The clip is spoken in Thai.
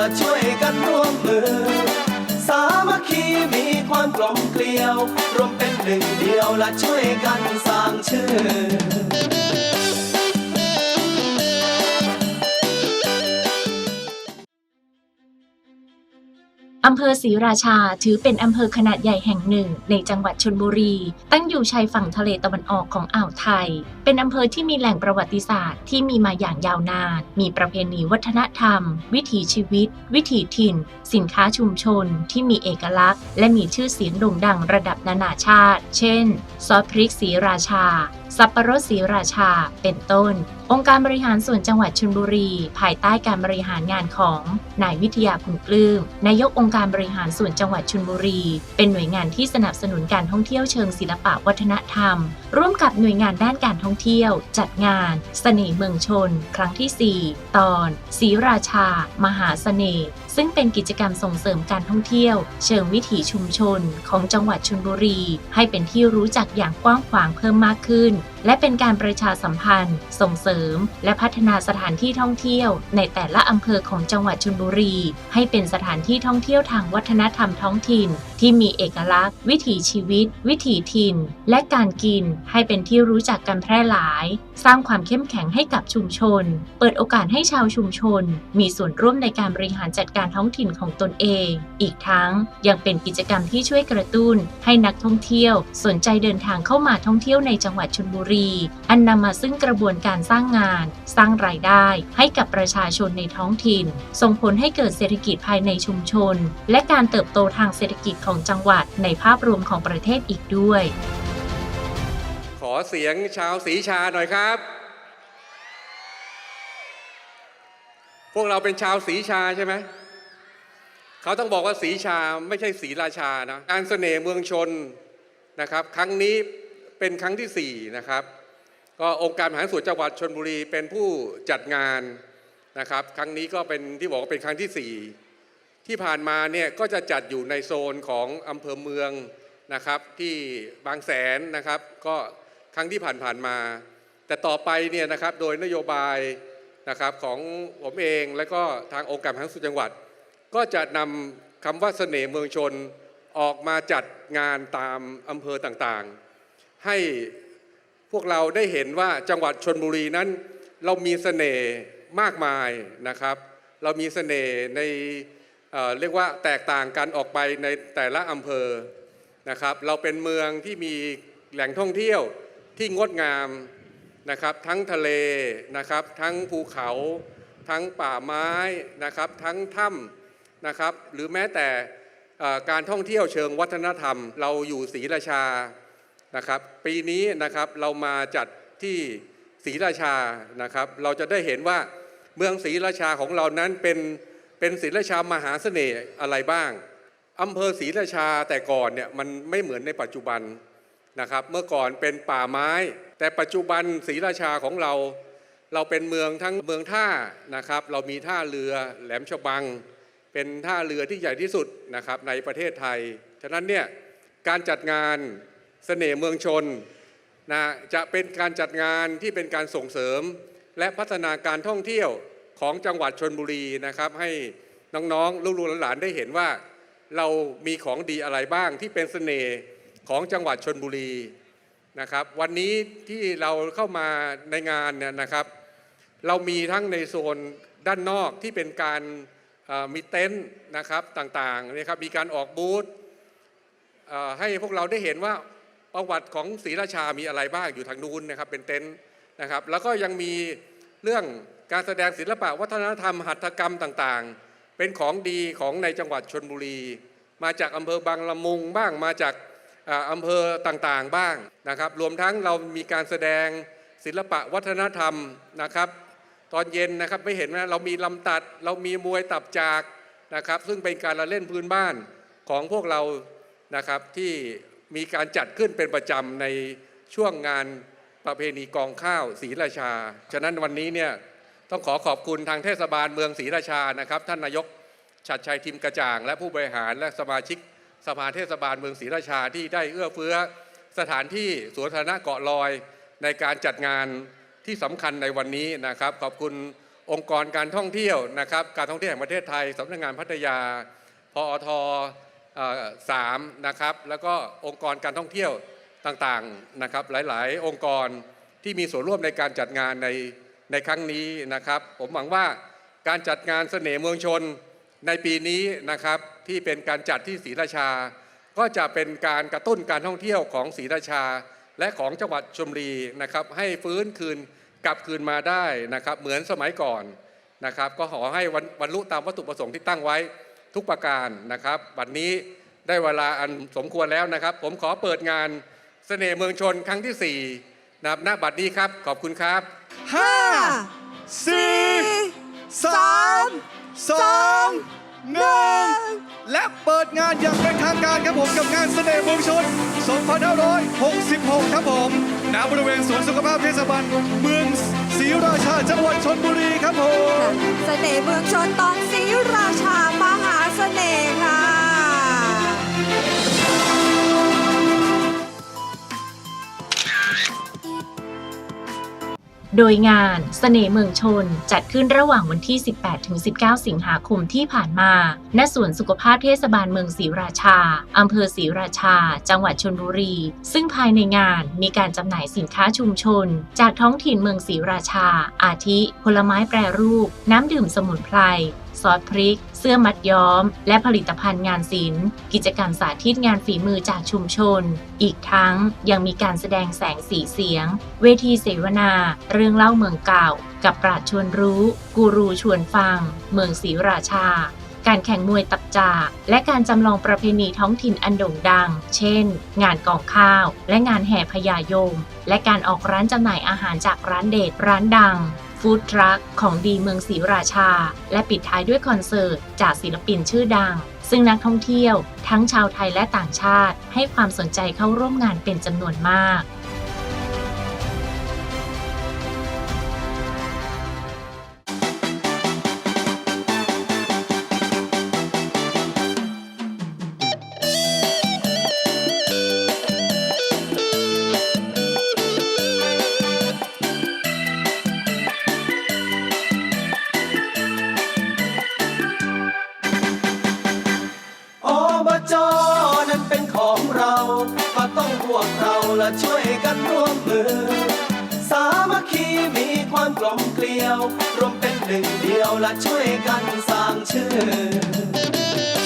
และช่วยกันร่วมมือ สามัคคีมีความกลมเกลียว รวมเป็นหนึ่งเดียวและช่วยกันสร้างชื่อ อำเภอศรีราชาถือเป็นอำเภอขนาดใหญ่แห่งหนึ่งในจังหวัดชนบุรี ตั้งอยู่ชายฝั่งทะเลตะวันออกของอ่าวไทย เป็นอำเภอที่มีแหล่งประวัติศาสตร์ที่มีมาอย่างยาวนาน มีประเพณีวัฒนธรรม วิถีชีวิต วิถีถิ่น สินค้าชุมชนที่มีเอกลักษณ์ และมีชื่อเสียงโด่งดังระดับนานาชาติ เช่น ซอสพริกศรีราชาสับปะรดศรีราชา เป็นต้น องค์การบริหารส่วนจังหวัดชลบุรี ภายใต้การบริหารงานของนายวิทยาคุณปลื้มนายกองค์การการบริหารส่วนจังหวัดชลบุรี เป็นหน่วยงานที่สนับสนุนการท่องเที่ยวเชิงศิลปะวัฒนธรรม ร่วมกับหน่วยงานด้านการท่องเที่ยว จัดงานเสน่ห์เมืองชน ครั้งที่ 4 ตอนศรีราชา มหาเสน่ห์ซึ่งเป็นกิจกรรมส่งเสริมการท่องเที่ยว เชิงวิถีชุมชนของจังหวัดชลบุรี ให้เป็นที่รู้จักอย่างกว้างขวางเพิ่มมากขึ้น และเป็นการประชาสัมพันธ์ ส่งเสริม และพัฒนาสถานที่ท่องเที่ยว ในแต่ละอำเภอของจังหวัดชลบุรี ให้เป็นสถานที่ท่องเที่ยวทางวัฒนธรรมท้องถิ่น ที่มีเอกลักษณ์ วิถีชีวิต วิถีถิ่น และการกิน ให้เป็นที่รู้จักกันแพร่หลาย สร้างความเข้มแข็งให้กับชุมชน เปิดโอกาสให้ชาวชุมชน มีส่วนร่วมในการบริหารจัดการท้องถิ่นของตนเอง อีกทั้งยังเป็นกิจกรรมที่ช่วยกระตุ้น ให้นักท่องเที่ยว สนใจเดินทางเข้ามาท่องเที่ยวในจังหวัดชลบุรี อันนำมาซึ่งกระบวนการสร้างงาน สร้างรายได้ ให้กับประชาชนในท้องถิ่น ส่งผลให้เกิดเศรษฐกิจภายในชุมชน และการเติบโตทางเศรษฐกิจของจังหวัดในภาพรวมของประเทศอีกด้วย ขอเสียงชาวศรีชาหน่อยครับพวกเราเป็นชาวศรีชาใช่ไหม เขาต้องบอกว่าศรีชาไม่ใช่ศรีราชานะการเสน่ห์เมืองชนนะครับ ครั้งนี้เป็นครั้งที่สี่นะครับ ก็องค์การบริหารส่วนจังหวัดชนบุรีเป็นผู้จัดงานนะครับ ครั้งนี้ก็เป็นที่บอกว่าเป็นครั้งที่สี่ที่ผ่านมาเนี่ยก็จะจัดอยู่ในโซนของอำเภอเมืองนะครับที่บางแสนนะครับ ก็ครั้งที่ผ่านๆมา แต่ต่อไปเนี่ยนะครับโดยนโยบายนะครับของผมเองและก็ทางองค์การบริหารส่วนจังหวัด ก็จะนำคำว่าเสน่ห์เมืองชนออกมาจัดงานตามอำเภอต่างๆ ให้พวกเราได้เห็นว่าจังหวัดชนบุรีนั้น เรามีเสน่ห์มากมายนะครับ เรามีเสน่ห์ในเเรียกว่าแตกต่างกันออกไปในแต่ละอำเภอนะครับ เราเป็นเมืองที่มีแหล่งท่องเที่ยวที่งดงามนะครับ ทั้งทะเลนะครับ ทั้งภูเขา ทั้งป่าไม้นะครับ ทั้งถ้ำ นะครับหรือแม้แต่การท่องเที่ยวเชิงวัฒนธรรม เราอยู่ศรีราชานะครับปีนี้นะครับเรามาจัดที่ศรีราชานะครับ เราจะได้เห็นว่าเมืองศรีราชาของเรานั้นเป็นเป็นศรีราชามหาเสน่ห์อะไรบ้างอำเภอศรีราชาแต่ก่อนเนี่ยมันไม่เหมือนในปัจจุบันนะครับ เมื่อก่อนเป็นป่าไม้ แต่ปัจจุบันศรีราชาของเรา เราเป็นเมืองทั้งเมืองท่านะครับ เรามีท่าเรือแหลมฉบัง เป็นท่าเรือที่ใหญ่ที่สุดนะครับในประเทศไทย ฉะนั้นเนี่ยการจัดงานเสน่ห์เมืองชนนะจะเป็นการจัดงานที่เป็นการส่งเสริม และพัฒนาการท่องเที่ยวของจังหวัดชนบุรีนะครับให้น้องๆลูกๆหลานๆได้เห็นว่า เรามีของดีอะไรบ้างที่เป็นเสน่ห์ของจังหวัดชนบุรีนะครับ วันนี้ที่เราเข้ามาในงานเนี่ยนะครับ เรามีทั้งในโซนด้านนอกที่เป็นการ มีเต็นท์นะครับต่างๆนะครับมีการออกบูธให้พวกเราได้เห็นว่าประวัติของศรีราชามีอะไรบ้างอยู่ทางนู้นนะครับเป็นเต็นท์นะครับแล้วก็ยังมีเรื่องการแสดงศิลปะวัฒนธรรมหัตถกรรมต่างๆ เป็นของดีของในจังหวัดชนบุรี มาจากอำเภอบางละมุงบ้างมาจากอำเภอต่างๆบ้างนะครับ รวมทั้งเรามีการแสดงศิลปะวัฒนธรรมนะครับ ตอนเย็นนะครับไม่เห็นนะเรามีลำตัด เรามีมวยตับจากนะครับ ซึ่งเป็นการละเล่นพื้นบ้านของพวกเรานะครับที่มีการจัดขึ้นเป็นประจำในช่วงงานประเพณีกองข้าวศรีราชา ฉะนั้นวันนี้เนี่ยต้องขอขอบคุณทางเทศบาลเมืองศรีราชานะครับ ท่านนายกชัดชัยทิมกระจ่าง และผู้บริหารและสมาชิกสภาเทศบาลเมืองศรีราชาที่ได้เอื้อเฟื้อสถานที่สวนสาธารณะเกาะลอยในการจัดงาน ที่สำคัญในวันนี้นะครับ ขอบคุณองค์กรการท่องเที่ยวนะครับ การท่องเที่ยวแห่งประเทศไทยสำนักงานพัทยาพอทสามนะครับ แล้วก็องค์กรการท่องเที่ยวต่างๆนะครับ หลายๆ องค์กรที่มีส่วนร่วมในการจัดงานในในครั้งนี้นะครับ ผมหวังว่าการจัดงานเสน่ห์เมืองชนในปีนี้นะครับที่เป็นการจัดที่ศรีราชา ก็จะเป็นการกระตุ้นการท่องเที่ยวของศรีราชา และของจังหวัดชลบุรีนะครับให้ฟื้นคืนกลับคืนมาได้นะครับ เหมือนสมัยก่อนนะครับ ก็ขอให้วันบรรลุตามวัตถุประสงค์ที่ตั้งไว้ทุกประการนะครับวันนี้ได้เวลาอันสมควรแล้วนะครับ ผมขอเปิดงานเสน่ห์เมืองชนครั้งที่ 4นะครับณบัดนี้ครับ ขอบคุณครับห้าสี่สามสอง หนึ่งและเปิดงานอย่างเป็นทางการครับผมกับงานเสน่ห์เมืองชน 2566 ครับผมณบริเวณสวนสุขภาพเทศบาลเมืองศรีราชาจังหวัดชนบุรีครับผม เสน่ห์เมืองชนตอนศรีราชามหา โดยงานเสน่ห์เมืองชนจัดขึ้นระหว่างวันที่ 18-19 สิงหาคมที่ผ่านมา ณ สวนสุขภาพเทศบาลเมืองศรีราชา อำเภอศรีราชา จังหวัดชนบุรี ซึ่งภายในงานมีการจำหน่ายสินค้าชุมชน จากท้องถิ่นเมืองศรีราชา อาทิ ผลไม้แปรรูป น้ำดื่มสมุนไพร ซอสพริก เสื้อมัดย้อม และผลิตภัณฑ์งานศิลป์ กิจกรรมสาธิตงานฝีมือจากชุมชน อีกทั้งยังมีการแสดงแสงสีเสียง เวทีเสวนา เรื่องเล่าเมืองเก่า กับปราชญ์ชวนรู้ กูรูชวนฟัง เมืองศรีราชา การแข่งมวยตับจากและการจำลองประเพณีท้องถิ่นอันโด่งดัง เช่น งานกองข้าว และงานแห่พญายม และการออกร้านจำหน่ายอาหารจากร้านเด็ดร้านดัง ฟู้ดทรัคของดีเมืองศรีราชา และปิดท้ายด้วยคอนเสิร์ต จากศิลปินชื่อดัง ซึ่งนักท่องเที่ยว ทั้งชาวไทยและต่างชาติ ให้ความสนใจเข้าร่วมงานเป็นจำนวนมาก กันร่วมมือ สามัคคีมีความกลมเกลียว รวมเป็นหนึ่งเดียวและช่วยกันสร้างชื่อ